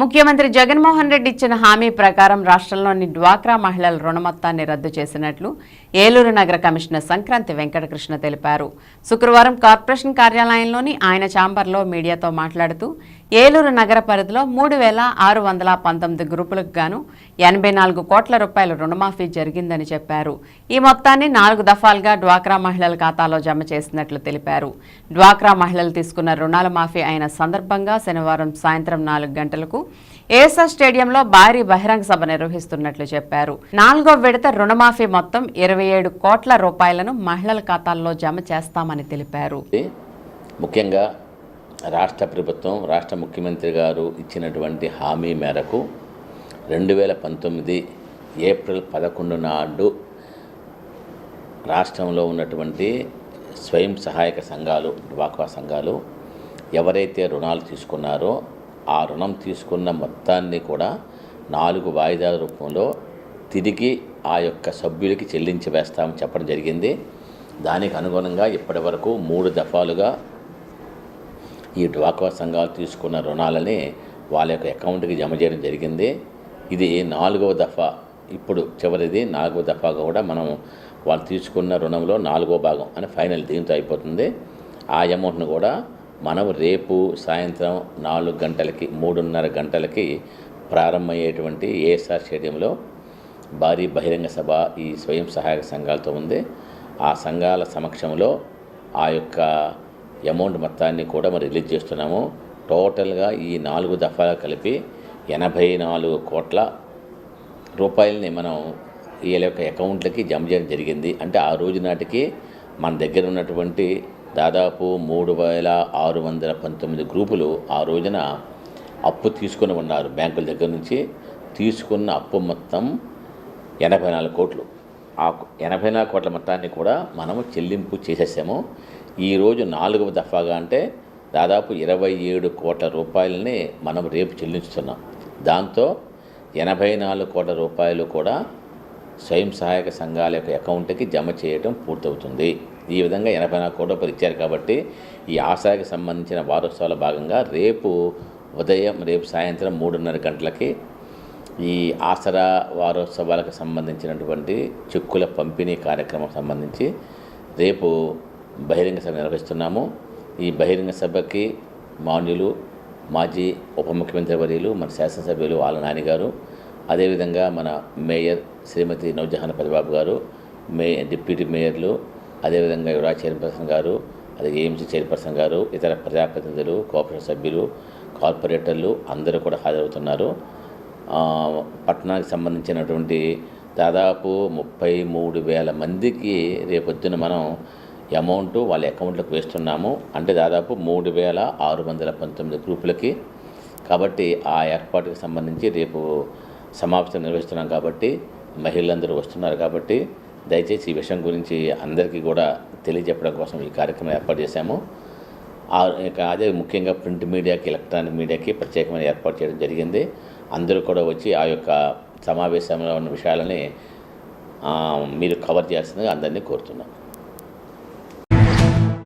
ముఖ్యమంత్రి జగన్మోహన్ రెడ్డి ఇచ్చిన హామీ ప్రకారం రాష్ట్రంలోని డ్వాక్రా మహిళల రుణ మొత్తాన్ని రద్దు చేసినట్లు ఏలూరు నగర కమిషనర్ సంక్రాంతి వెంకటకృష్ణ తెలిపారు. శుక్రవారం కార్పొరేషన్ కార్యాలయంలోని ఆయన ఛాంబర్లో మీడియాతో మాట్లాడుతూ ఏలూరు నగర పరిధిలో మూడు వేల ఆరు వందల పంతొమ్మిది గ్రూపులకు గాను ఎనభై నాలుగు కోట్ల రూపాయల రుణమాఫీ జరిగిందని చెప్పారు. ఈ మొత్తాన్ని నాలుగు దఫాలుగా డ్వాక్రా మహిళల ఖాతాలో జమ చేసినట్లు తెలిపారు. డ్వాక్రా మహిళలు తీసుకున్న రుణాల మాఫీ అయిన సందర్భంగా శనివారం సాయంత్రం నాలుగు గంటలకు ఏసా స్టేడియంలో భారీ బహిరంగ సభ నిర్వహిస్తున్నట్లు చెప్పారు. నాలుగో విడత రుణమాఫీ మొత్తం ఇరవై ఏడు కోట్ల రూపాయలను మహిళల ఖాతాల్లో జమ చేస్తామని తెలిపారు. ముఖ్యంగా రాష్ట్ర ప్రభుత్వం రాష్ట్ర ముఖ్యమంత్రి గారు ఇచ్చినటువంటి హామీ మేరకు రెండు వేల పంతొమ్మిది ఏప్రిల్ పదకొండు నాడు రాష్ట్రంలో ఉన్నటువంటి స్వయం సహాయక సంఘాలు డ్వాక్వా సంఘాలు ఎవరైతే రుణాలు తీసుకున్నారో ఆ రుణం తీసుకున్న మొత్తాన్ని కూడా నాలుగు వాయిదాల రూపంలో తిరిగి ఆ యొక్క సభ్యులకి చెల్లించి వేస్తామని చెప్పడం జరిగింది. దానికి అనుగుణంగా ఇప్పటి వరకు మూడు దఫాలుగా ఈ డ్వాక్రా సంఘాలు తీసుకున్న రుణాలని వాళ్ళ యొక్క అకౌంట్కి జమ చేయడం జరిగింది. ఇది నాలుగవ దఫా. ఇప్పుడు చివరిది నాలుగవ దఫాగా కూడా మనం వాళ్ళు తీసుకున్న రుణంలో నాలుగో భాగం అని ఫైనల్ దీంతో అయిపోతుంది. ఆ అమౌంట్ను కూడా మనం రేపు సాయంత్రం నాలుగు గంటలకి మూడున్నర గంటలకి ప్రారంభమయ్యేటువంటి ఏఎస్ఆర్ స్టేడియంలో భారీ బహిరంగ సభ ఈ స్వయం సహాయక సంఘాలతో ఉంది. ఆ సంఘాల సమక్షంలో ఆ యొక్క అమౌంట్ మొత్తాన్ని కూడా మనం రిలీజ్ చేస్తున్నాము. టోటల్గా ఈ నాలుగు దఫాలు కలిపి ఎనభై నాలుగు కోట్ల రూపాయలని మనం వీళ్ళ యొక్క అకౌంట్లకి జమ చేయడం జరిగింది. అంటే ఆ రోజు నాటికి మన దగ్గర ఉన్నటువంటి దాదాపు మూడు వేల ఆరు వందల పంతొమ్మిది గ్రూపులు ఆ రోజున అప్పు తీసుకొని ఉన్నారు. బ్యాంకుల దగ్గర నుంచి తీసుకున్న అప్పు మొత్తం ఎనభై నాలుగు కోట్లు. ఆ ఎనభై నాలుగు కోట్ల మొత్తాన్ని కూడా మనము చెల్లింపు చేసేసాము. ఈరోజు నాలుగవ దఫాగా అంటే దాదాపు ఇరవై ఏడు కోట్ల రూపాయలని మనం రేపు చెల్లించుతున్నాం. దాంతో ఎనభై నాలుగు కోట్ల రూపాయలు కూడా స్వయం సహాయక సంఘాల యొక్క అకౌంట్కి జమ చేయడం పూర్తవుతుంది. ఈ విధంగా ఎనభై నాలుగు కోట్ల రూపాయలు ఇచ్చారు కాబట్టి ఈ ఆశయాకి సంబంధించిన వారోత్సవాల భాగంగా రేపు ఉదయం రేపు సాయంత్రం మూడున్నర గంటలకి ఈ ఆసరా వారోత్సవాలకు సంబంధించినటువంటి చెక్కుల పంపిణీ కార్యక్రమం సంబంధించి రేపు బహిరంగ సభ నిర్వహిస్తున్నాము. ఈ బహిరంగ సభకి మాన్యులు మాజీ ఉప ముఖ్యమంత్రి వర్యులు మన శాసనసభ్యులు వాళ్ళ నాన్నగారు అదేవిధంగా మన మేయర్ శ్రీమతి నవజహాన్ పరిబాబు గారు మే డిప్యూటీ మేయర్లు అదేవిధంగా యువరాజ్ చైర్పర్సన్ గారు అదే ఏఎంసీ చైర్పర్సన్ గారు ఇతర ప్రజాప్రతినిధులు కోఆపరేటివ్ సభ్యులు కార్పొరేటర్లు అందరూ కూడా హాజరవుతున్నారు. పట్టణానికి సంబంధించినటువంటి దాదాపు ముప్పై మూడు వేల మందికి రేపొద్దున మనం అమౌంట్ వాళ్ళ అకౌంట్లకు వేస్తున్నాము. అంటే దాదాపు మూడు వేల ఆరు వందల పంతొమ్మిది గ్రూపులకి. కాబట్టి ఆ ఏర్పాటుకి సంబంధించి రేపు సమావేశం నిర్వహిస్తున్నాం కాబట్టి మహిళలందరూ వస్తున్నారు కాబట్టి దయచేసి ఈ విషయం గురించి అందరికీ కూడా తెలియజెప్పడం కోసం ఈ కార్యక్రమం ఏర్పాటు చేశాము. అదే ముఖ్యంగా ప్రింట్ మీడియాకి ఎలక్ట్రానిక్ మీడియాకి ప్రత్యేకమైన ఏర్పాటు చేయడం జరిగింది. అందరూ కూడా వచ్చి ఆ యొక్క సమావేశంలో ఉన్న విషయాలని మీరు కవర్ చేస్తుందని అందరినీ కోరుతున్నాం.